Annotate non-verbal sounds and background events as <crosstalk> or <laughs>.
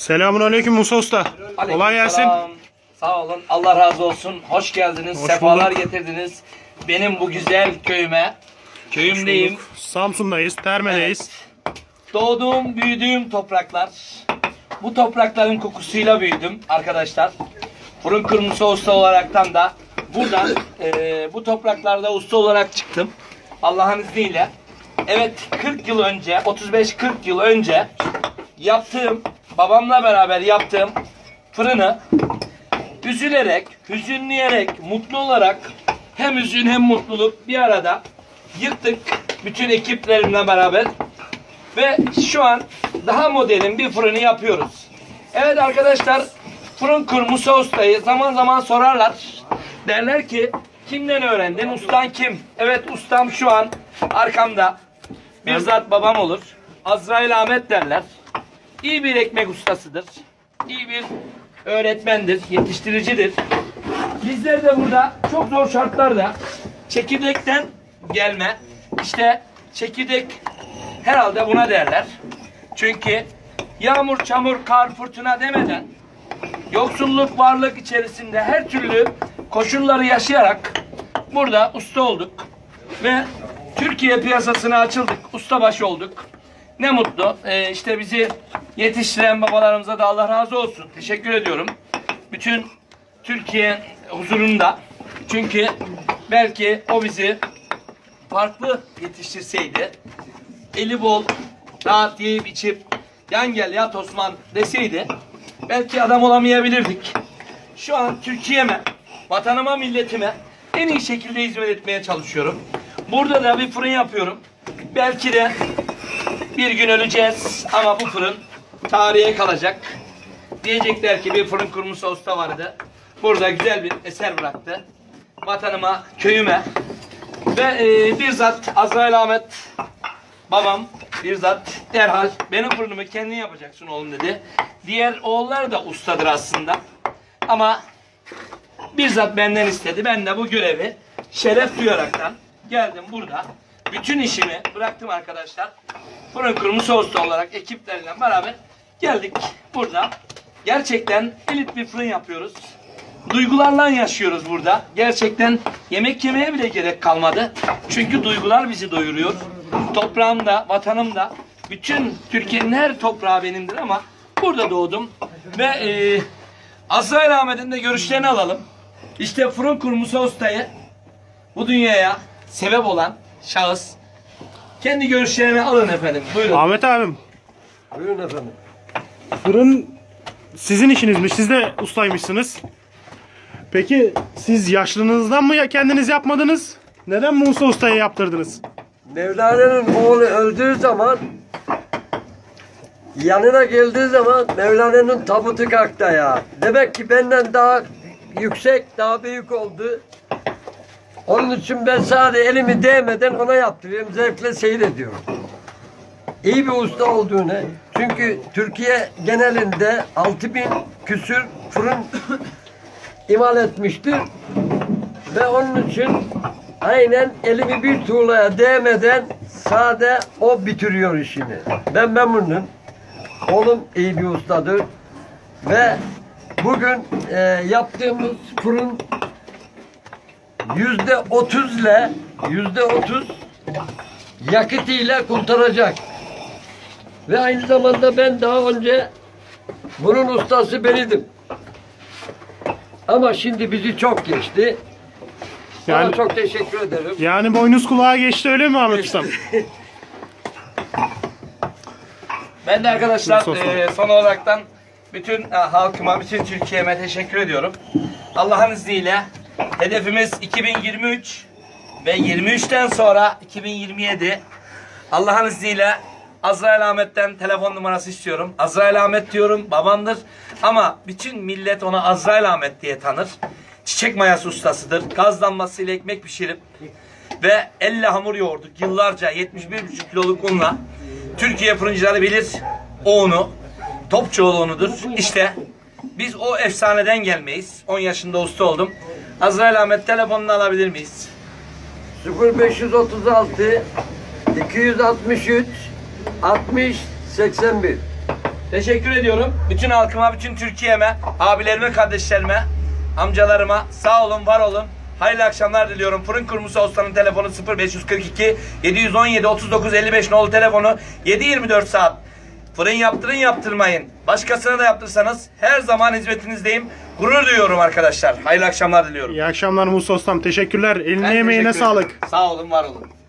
Selamun aleyküm Musa Usta. Kolay gelsin. Aleykümselam. Sağ olun. Allah razı olsun. Hoş geldiniz. Hoş sefalar bulduk. getirdiniz. Benim bu güzel köyüme. Köyümdeyim. Samsun'dayız, Terme'deyiz. Doğduğum, büyüdüğüm topraklar. Bu toprakların kokusuyla büyüdüm arkadaşlar. Fırın kırmızı usta olaraktan da buradan eee, bu topraklarda usta olarak çıktım. Allah'ın izniyle. Evet 40 yıl önce, 35-40 yıl önce yaptığım, babamla beraber yaptığım fırını üzülerek, hüzünleyerek, mutlu olarak hem hüzün hem mutluluk bir arada yıktık bütün ekiplerimle beraber ve şu an daha modern bir fırını yapıyoruz. Evet arkadaşlar fırın kur Musa Usta'yı zaman zaman sorarlar. Derler ki kimden öğrendin? Ustan kim? Evet ustam şu an arkamda. Bizzat babam olur. Azrail Ahmet derler. İyi bir ekmek ustasıdır. İyi bir öğretmendir, yetiştiricidir. Bizler de burada çok zor şartlarda çekirdekten gelme. İşte çekirdek herhalde buna derler. Çünkü yağmur, çamur, kar, fırtına demeden yoksulluk, varlık içerisinde her türlü koşulları yaşayarak burada usta olduk. Ve Türkiye piyasasına açıldık. Ustabaşı olduk. Ne mutlu. Ee, işte bizi yetiştiren babalarımıza da Allah razı olsun. Teşekkür ediyorum. Bütün Türkiye huzurunda. Çünkü belki o bizi farklı yetiştirseydi, eli bol, rahat yiyip içip, yan gel yat Osman deseydi, belki adam olamayabilirdik. Şu an Türkiye'me, vatanıma, milletime en iyi şekilde hizmet etmeye çalışıyorum. Burada da bir fırın yapıyorum. Belki de bir gün öleceğiz ama bu fırın tarihe kalacak. Diyecekler ki bir fırın kurmuş usta vardı. Burada güzel bir eser bıraktı. Vatanıma, köyüme ve e, bizzat Azrail Ahmet babam bizzat derhal benim fırınımı kendin yapacaksın oğlum dedi. Diğer oğullar da ustadır aslında. Ama bizzat benden istedi. Ben de bu görevi şeref duyaraktan geldim burada. Bütün işimi bıraktım arkadaşlar. Fırın kurmuş usta olarak ekiplerle beraber geldik burada. Gerçekten elit bir fırın yapıyoruz. Duygularla yaşıyoruz burada. Gerçekten yemek yemeye bile gerek kalmadı. Çünkü duygular bizi doyuruyor. Toprağım da, vatanım da, bütün Türkiye'nin her toprağı benimdir ama burada doğdum. Ve e, Azrail Ahmet'in de görüşlerini alalım. İşte fırın kurmuş ustayı bu dünyaya sebep olan şahıs. Kendi görüşlerini alın efendim. Buyurun. Ahmet abim, Buyurun efendim. Fırın sizin işinizmiş. Siz de ustaymışsınız. Peki siz yaşlılığınızdan mı ya- kendiniz yapmadınız? Neden Musa Usta'ya yaptırdınız? Mevlana'nın oğlu öldüğü zaman yanına geldiği zaman Mevlana'nın tabutu kalktı ya. Demek ki benden daha yüksek, daha büyük oldu. Onun için ben sadece elimi değmeden ona yaptırıyorum. Zevkle seyrediyorum. İyi bir usta olduğunu. Çünkü Türkiye genelinde 6000 küsür fırın imal etmiştir. Ve onun için aynen elimi bir tuğlaya değmeden sade o bitiriyor işini. Ben memnunum. Oğlum iyi bir ustadır. Ve bugün e, yaptığımız fırın yüzde otuzle yüzde otuz yakıtıyla kurtaracak. Ve aynı zamanda ben daha önce bunun ustası beniydim. Ama şimdi bizi çok geçti. Sana Yani- çok teşekkür ederim. Yani boynuz kulağa geçti öyle mi Ahmet Ustam? <laughs> Ben de arkadaşlar eee, son olaraktan bütün e, halkıma, bütün Türkiye'me teşekkür ediyorum. Allah'ın izniyle hedefimiz 2023 ve 23'ten sonra 2027. Allah'ın izniyle Azrail Ahmet'ten telefon numarası istiyorum. Azrail Ahmet diyorum, babamdır. Ama bütün millet ona Azrail Ahmet diye tanır. Çiçek mayası ustasıdır. Gaz lambasıyla ekmek pişirip ve elle hamur yoğurduk yıllarca 71,5 kiloluk unla. Türkiye fırıncıları bilir o unu. Topçuoğlu unudur. İşte biz o efsaneden gelmeyiz. 10 yaşında usta oldum. Azrail Ahmet telefonunu alabilir miyiz? 0536 263 60 81 Teşekkür ediyorum. Bütün halkıma, bütün Türkiye'me, abilerime, kardeşlerime, amcalarıma sağ olun, var olun. Hayırlı akşamlar diliyorum. Fırın Kurmusu Usta'nın telefonu 0542 717 39 55 nolu telefonu 724 saat. Fırın yaptırın yaptırmayın. Başkasına da yaptırsanız her zaman hizmetinizdeyim. Gurur duyuyorum arkadaşlar. Hayırlı akşamlar diliyorum. İyi akşamlar Musa Ustam. Teşekkürler. Eline Ben emeğine teşekkür ederim. sağlık. Sağ olun, var olun.